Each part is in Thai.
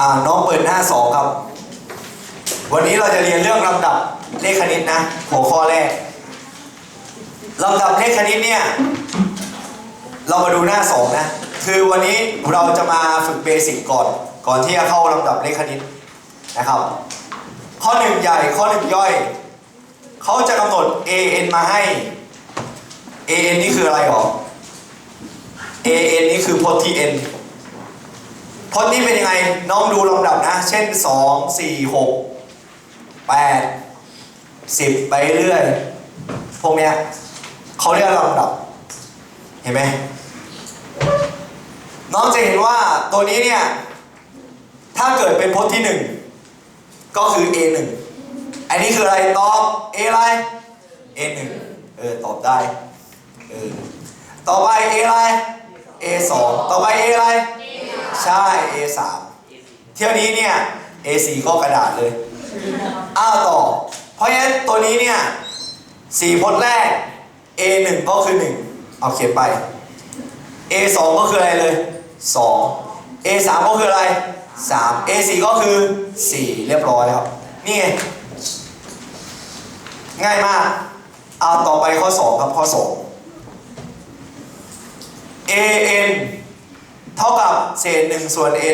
อ่าน้องเปิดหน้าสองครับ วันนี้เราจะเรียนเรื่องลำดับเลขคณิตนะหัวข้อแรกลำดับเลขคณิตเนี่ยเรามาดูหน้าสองนะคือวันนี้เราจะมาฝึกเบสิกก่อน ก่อนที่จะเข้าลำดับเลขคณิตนะครับ ข้อหนึ่งใหญ่ข้อหนึ่งย่อยเขาจะกำหนด an มาให้ an นี่คืออะไรหรอ an นี่คือพจน์ที่ n พจน์นี้เป็นยังไงน้องดูลำดับนะ เช่น 2 4 6 8 10 ไปเรื่อย พวกเนี้ยเขาเรียกลำดับ เห็นไหมน้องจะเห็นว่าตัวนี้เนี่ย ถ้าเกิดเป็นพจน์ที่ 1 ก็คือ a 1 อันนี้คืออะไรตอบ a อะไร a 1 เออ ตอบได้เออต่อไป a อะไร a 2 ต่อไป a อะไร ใช่ a 3 เที่ยวนี้เนี่ย a 4 ก็กระดาษเลย อ้าวต่อ เพราะฉะนั้นตัวนี้เนี่ยสี่พจน์แรก a 1 ก็คือ 1 เอาเขียนไป a 2 ก็คืออะไรเลย 2 a 3 ก็คืออะไร 3 a 4 ก็คือ 4 เรียบร้อยครับ นี่ไง ง่ายมาก เอาต่อไปข้อ 2 ครับข้อ 2 a n เท่ากับเศษ1ส่วน n a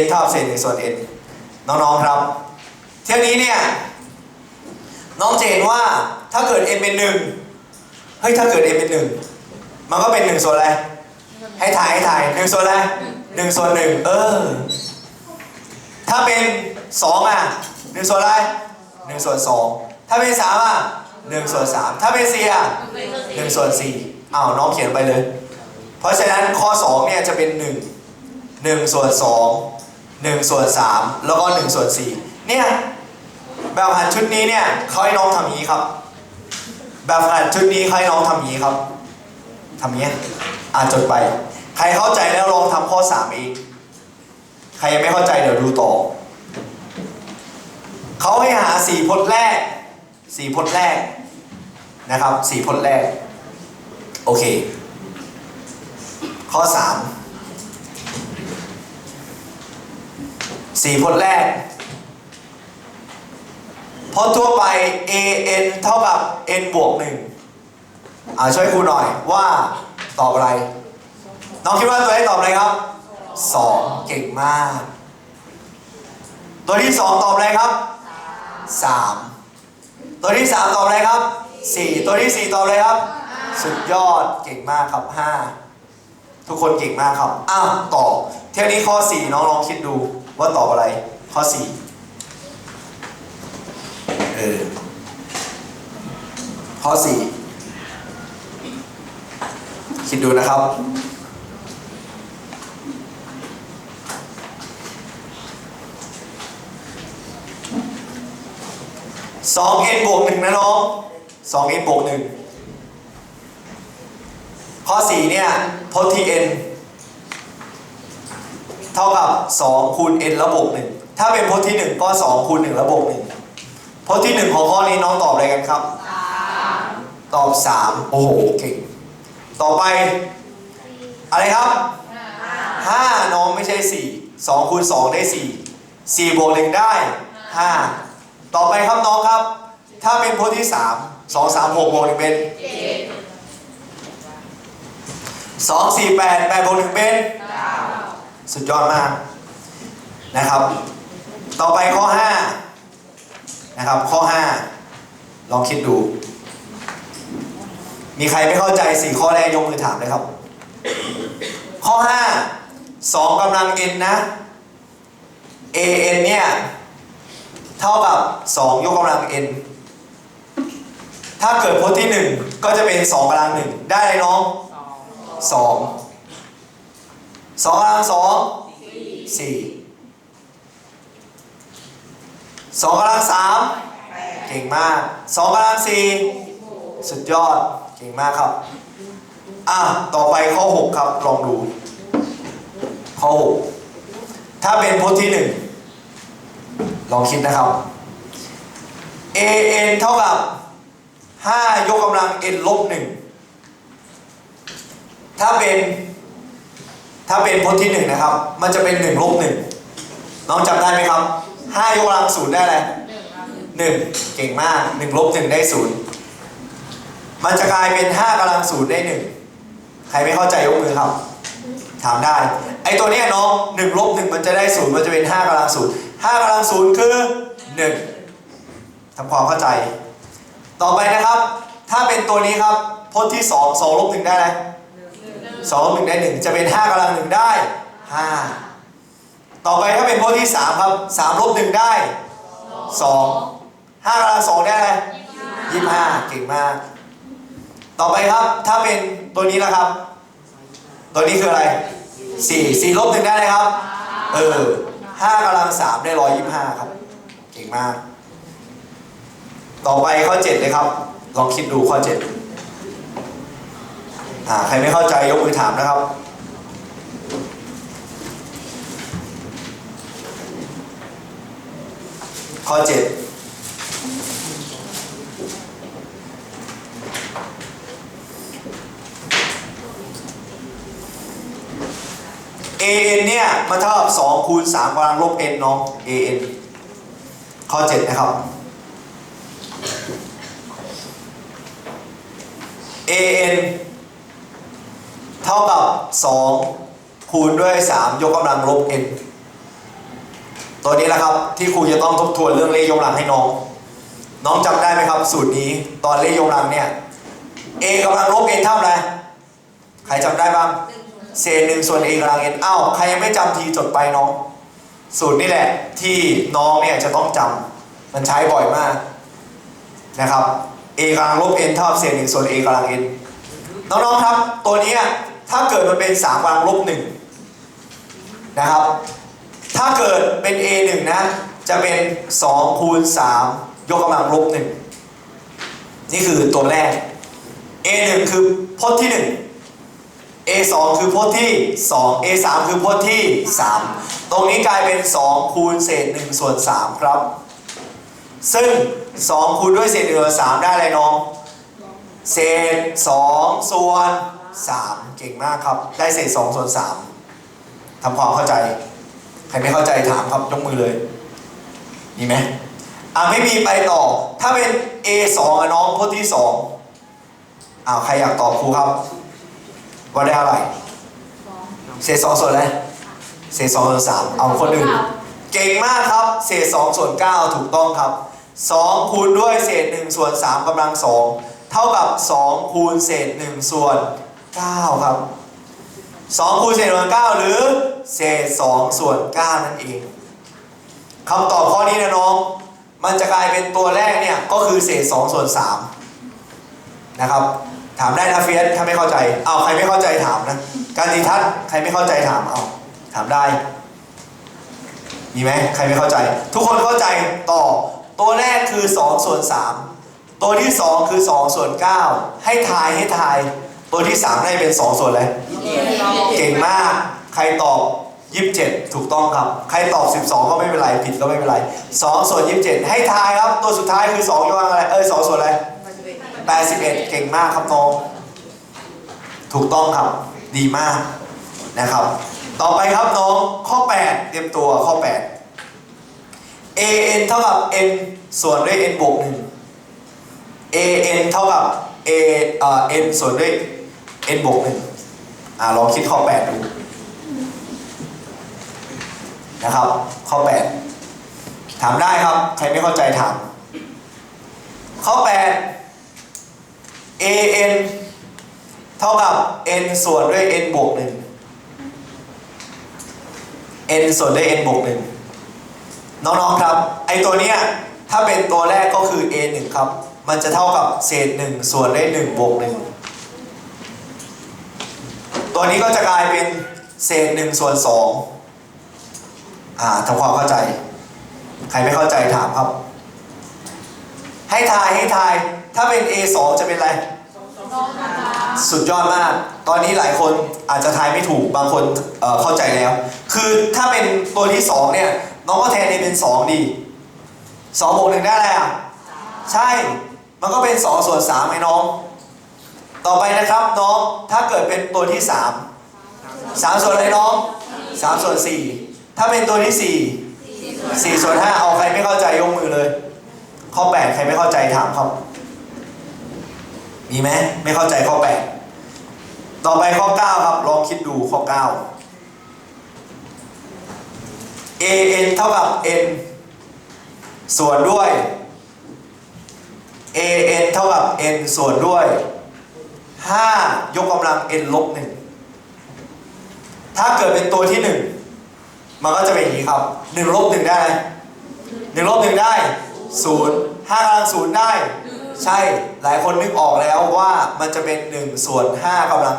n เท่ากับเศษ1ส่วน n น้องๆครับ เที่ยวนี้เนี่ยน้องจะเห็นว่าถ้าเกิด n เป็น1เฮ้ยถ้าเกิด n เป็น1มันก็เป็น1ส่วนอะไรให้ถ่ายให้ถ่าย1ส่วนอะไร1ส่วน1เออ ถ้าเป็น2อะ1ส่วนอะไร1ส่วน2ถ้าเป็น3อะ1ส่วน3ถ้าเป็น4อะ1ส่วน4อ้าวน้องเขียนไปเลย เพราะฉะนั้นข้อ2เนี่ยจะเป็น 1 1 ส่วน 2 1 ส่วน 3 แล้วก็ 1 ส่วน 4 เนี่ยแบบหันชุดนี้เนี่ยเขาให้น้องทำอย่างนี้ครับ แบบหันชุดนี้เขาให้น้องทำอย่างนี้ครับทำอย่างนี้อ่านจดไป ใครเข้าใจแล้วลองทำข้อ3เองใครยังไม่เข้าใจเดี๋ยวดูต่อเขาให้หาสี่พจน์แรกสี่พจน์แรกนะครับสี่พจน์แรก โอเค ข้อ3สี่พจน์แรกพจน์ทั่วไป a n เท่ากับ n บวก 1 อ่าช่วยครูหน่อยว่าตอบอะไร น้องคิดว่าตัวนี้ตอบอะไรครับ 2 เก่งมาก ตัวที่ 2 ตอบอะไรครับ 3 ตัวที่ 3 ตอบอะไรครับ 4 ตัวที่ 4 ตอบอะไรครับ สุดยอดเก่งมากครับ 5 ทุกคนเก่งมากครับ อ้าวต่อเที่ยวนี้ข้อ 4 น้องลองคิดดูว่าตอบอะไร ข้อ 4 เออ ข้อ 4 คิดดูนะครับสองเอ็นบวกหนึ่งนะน้องสองเอ็นบวกหนึ่ง ข้อสี่เนี่ยพจน์ที่ n เท่ากับ 2 คูณ n แล้วบวก1ถ้าเป็นพจน์ที่ 1 ก็ 2 คูณ 1 แล้วบวก1พจน์ที่ 1 ของข้อนี้น้องตอบอะไรกันครับ ตอบ 3 โอ้โหเก่งต่อไป อะไรครับ 5 น้องไม่ใช่ 4 2คูณ2 ได้ 4 4บวก1ได้ 5 ต่อไปครับน้องครับ ถ้าเป็นพจน์ที่ 3 2 3 6บวก1เป็น 2 4 8 8บวก1เป็นสุดยอดมากนะครับ ต่อไปข้อ5นะครับข้อ5ลองคิดดู มีใครไม่เข้าใจสี่ข้อแรกยกมือถามเลยครับ ข้อ5 2กำลัง n นะ a n เนี่ยเท่ากับ 2 ยกกำลัง n ถ้าเกิดพจน์ที่ 1 ก็จะเป็น 2กำลัง 1 ได้เลยน้อง 2 2กำลัง2 4 2กำลัง3เก่งมาก2กำลัง4สุดยอดเก่งมากครับอะต่อไปข้อ6ครับลองดูข้อ6ถ้าเป็นพจน์ที่1ลองคิดนะครับ a n เท่ากับ5ยกกำลัง n ลบ1 ถ้าเป็น ถ้าเป็นพจน์ที่หนึ่งนะครับ มันจะเป็นหนึ่งลบหนึ่งน้องจำได้ไหมครับห้ายกกำลังศูนย์ได้อะไรหนึ่งเก่งมากหนึ่งลบหนึ่งได้ศูนย์มันจะกลายเป็นห้ากำลังศูนย์ได้หนึ่งใครไม่เข้าใจยกมือครับ ถามได้ ไอตัวเนี้ยน้องหนึ่งลบหนึ่งมันจะได้ศูนย์มันจะเป็นห้ากำลังศูนย์ห้ากำลังศูนย์คือหนึ่งทำความเข้าใจ ต่อไปนะครับ ถ้าเป็นตัวนี้ครับพจน์ที่สองสองลบหนึ่งได้ไหม สองหนึ่งได้หนึ่งจะเป็นห้ากำลังหนึ่งได้ห้าต่อไปถ้าเป็นพจน์ที่สามครับสามลบหนึ่งได้สองห้ากำลังสองได้ไหมยี่ห้าเก่งมาก ต่อไปครับถ้าเป็นตัวนี้นะครับ ตัวนี้คืออะไรสี่สี่ลบหนึ่งได้เลยครับ เออห้ากำลังสามได้ร้อยยี่ห้าครับ เก่งมาก ต่อไปข้อเจ็ดเลยครับ ลองคิดดูข้อเจ็ด อ่าใครไม่เข้าใจยกมือถามนะครับ ข้อเจ็ด an เนี่ยมันเท่ากับ2คูณ3กำลังลบ n น้อง an ข้อ 7 นะครับ an ท่ากับ 2 คูณด้วย 3 ยกกำลังลบ n ตัวนี้แหละครับที่ครูจะต้องทบทวนเรื่องเลขยกกำลังให้น้อง น้องจำได้ไหมครับสูตรนี้ตอนเลขยกกำลังเนี่ย a กำลังลบ n เท่าไหร่ใครจำได้บ้างเศษหนึ่งส่วน a กำลัง n อ้าวใครยังไม่จำทีจดไปน้อง สูตรนี่แหละที่น้องเนี่ยจะต้องจำมันใช้บ่อยมากนะครับ a กำลังลบ n เท่ากับเศษหนึ่งส่วน a กำลัง n น้องๆครับ ตัวเนี้ย ถ้าเกิดมันเป็น3กำลังลบหนึ่งนะครับ ถ้าเกิดเป็น a 1นะจะเป็น2คูณ3ยกกำลังลบหนึ่งนี่คือตัวแรก a 1คือพจน์ที่ 1 a 2คือพจน์ที่ 2 a 3คือพจน์ที่ 3 ตรงนี้กลายเป็น 2 คูณเศษ1ส่วน3ครับ ซึ่ง 2 คูณด้วยเศษ1ส่วน3ได้อะไรน้อง เศษ 2 ส่วน3 เก่งมากครับ ได้เศษ2ส่วน3ทำความเข้าใจ ใครไม่เข้าใจถามครับยกมือเลยมีไหมอ่าไม่มีไปต่อ ถ้าเป็น a 2อะน้องพจน์ที่2อ้าวใครอยากตอบครูครับ ว่าได้อะไรเศษสองส่วนอะไรเศษสองส่วนสามเอาคนอื่น เก่งมากครับ เศษสองส่วนเก้าถูกต้องครับสองคูณด้วยเศษหนึ่งส่วนสามกำลังสองเท่ากับสองคูณเศษหนึ่งส่วน เก้าครับสองคูณเศษส่วนเก้าหรือ เศษสองส่วนเก้านั่นเองคำตอบข้อนี้นะน้อง มันจะกลายเป็นตัวแรกเนี่ย ก็คือเศษสองส่วนสามนะครับ ถามได้นะเฟียสถ้าไม่เข้าใจ เอาใครไม่เข้าใจถามนะ การตีทัศน์ใครไม่เข้าใจถามเอาถามได้ มีไหมใครไม่เข้าใจ ทุกคนเข้าใจต่อ ตัวแรกคือ2ส่วน3ตัวที่ 2 คือ2ส่วน9ให้ทายให้ทาย ตัวที่3ให้เป็น2ส่วนอะไรเก่งมาก ใครตอบ27ถูกต้องครับ ใครตอบ12ก็ไม่เป็นไร ผิดก็ไม่เป็นไร2ส่วน27ให้ทายครับ ตัวสุดท้ายคือ2ยกกำลังอะไร เอ้ย2ส่วนอะไร81เก่งมากครับน้อง ถูกต้องครับ ดีมากนะครับ ต่อไปครับน้องข้อ8เตรียมตัวข้อ8 an เท่ากับ n ส่วนด้วย n บวก1 an เท่ากับ a เอ่อ n ส่วนด้วย n บวก1อ่าลองคิดข้อ 8 ดู นะครับ ข้อ 8 ถามได้ครับ ใครไม่เข้าใจถาม ข้อ 8 an เท่ากับ n ส่วนด้วย n บวก1 n ส่วนด้วย n บวก1น้องๆครับ ไอตัวเนี้ยถ้าเป็นตัวแรกก็คือ a 1ครับ มันจะเท่ากับเศษ 1 ส่วนด้วย1บวก1 ตัวนี้ก็จะกลายเป็นเศษ1ส่วน2อ่าทำความเข้าใจ ใครไม่เข้าใจถามครับ ให้ทายให้ทาย ถ้าเป็น a 2 จะเป็นอะไร สุดยอดมาก ตอนนี้หลายคนอาจจะทายไม่ถูก บางคนเเข้าใจแล้ว คือถ้าเป็นตัวที่สองเนี่ย น้องก็แทนเอเป็นสองดีสองบวกหนึ่งได้อะไรอะ ใช่ มันก็เป็นสองส่วนสามไอ้น้อง ต่อไปนะครับน้องถ้าเกิดเป็นตัวที่สามสามส่วนอะไรน้องสามส่วนสี่ถ้าเป็นตัวที่สี่สี่ส่วนห้าเอาใครไม่เข้าใจยกมือเลย ข้อแปดใครไม่เข้าใจถามครับมีไหมไม่เข้าใจข้อแปดต่อไปข้อเก้าครับลองคิดดูข้อเก้า a n เท่ากับ n ส่วนด้วย a n เท่ากับ n ส่วนด้วย 5 ยกกำลัง n ลบ1ถ้าเกิดเป็นตัวที่ 1 มันก็จะเป็นอย่างนี้ครับ1ลบ1ได้ไหม1ลบ1ได้0 5กำลัง0ได้ ใช่หลายคนนึกออกแล้วว่ามันจะเป็น 1 ส่วน5กำลัง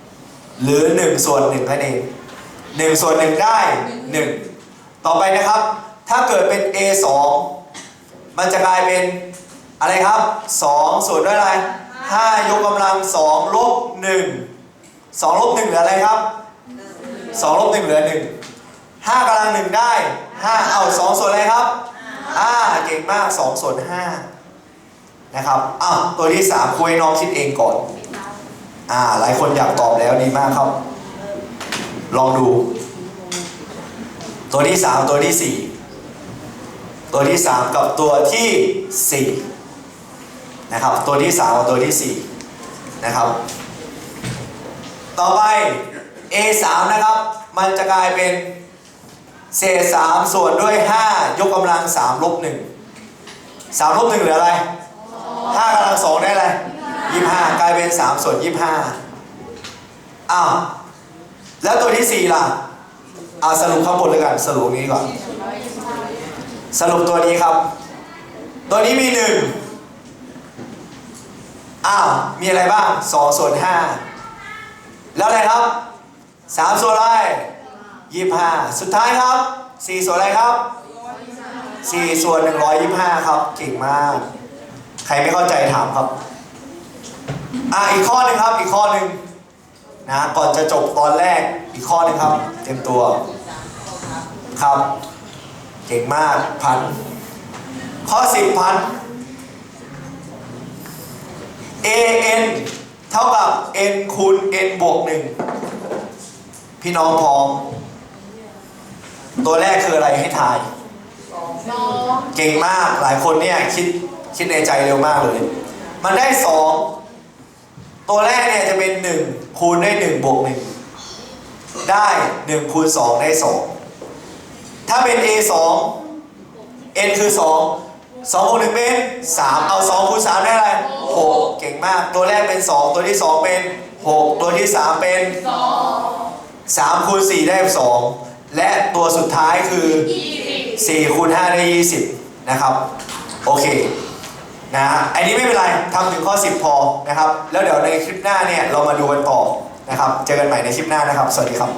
0หรือ 1 ส่วน1นั่นเอง1ส่วน1ได้ 1 ต่อไปนะครับ ถ้าเกิดเป็น a 2มันจะกลายเป็นอะไรครับ 2 ส่วนด้วยอะไร 5 ยกกำลัง2ลบ1 2ลบ1เหลืออะไรครับ2ลบ1เหลือ 1 5กำลัง 1 ได้ 5 เอา 2 ส่วนอะไรครับอ่าเก่งมาก 2 ส่วน5นะครับอะตัวที่ 3คุยน้องคิดเองก่อน อ่า หลายคนอยากตอบแล้วดีมากครับ ลองดู ตัวที่ 3 ตัวที่ 4 ตัวที่ 3 กับตัวที่ 4 นะครับ ตัวที่3กับตัวที่4นะครับ ต่อไป A3 นะครับ มันจะกลายเป็นเศษ3ส่วนด้วย 5 ยกกำลัง3ลบ1 3ลบ1เหลืออะไร5กำลัง2ได้อะไร25 กลายเป็น 3 ส่วน 25อ้าวแล้วตัวที่ 4 ล่ะเอาสรุปข้างบนเลยกันสรุปนี้ก่อน สรุปตัวนี้ครับ ตัวนี้มีหนึ่ง อ้าว มีอะไรบ้างสองส่วนห้าแล้วอะไรครับสามส่วนอะไรยี่ห้าสุดท้ายครับสี่ส่วนอะไรครับสี่ส่วนหนึ่งร้อยยี่ห้าครับเก่งมาก ใครไม่เข้าใจถามครับ อะอีกข้อหนึ่งครับ อีกข้อหนึ่งนะก่อนจะจบตอนแรกอีกข้อหนึ่งครับ เตรียมตัวครับ เก่งมากพันข้อสิบพัน a n เท่ากับ n คูณ n บวกหนึ่งพี่น้องพร้อม ตัวแรกคืออะไรให้ทาย เก่งมากหลายคนเนี่ยคิดคิดในใจเร็วมากเลย มันได้สองตัวแรกเนี่ยจะเป็นหนึ่งคูณด้วยหนึ่งบวกหนึ่งได้หนึ่งคูณสองได้สองถ้าเป็น a สอง n คือสอง สองบวกหนึ่งเป็นสามเอาสองคูณสามได้อะไรหกเก่งมาก ตัวแรกเป็นสองตัวที่สองเป็นหกตัวที่สามเป็นสามคูณสี่ได้สองและตัวสุดท้ายคือ4คูณ5ได้20นะครับ โอเคนะฮะอันนี้ไม่เป็นไรทำถึงข้อ 10 พอนะครับ แล้วเดี๋ยวในคลิปหน้าเนี่ยเรามาดูกันต่อนะครับ เจอกันใหม่ในคลิปหน้านะครับ สวัสดีครับ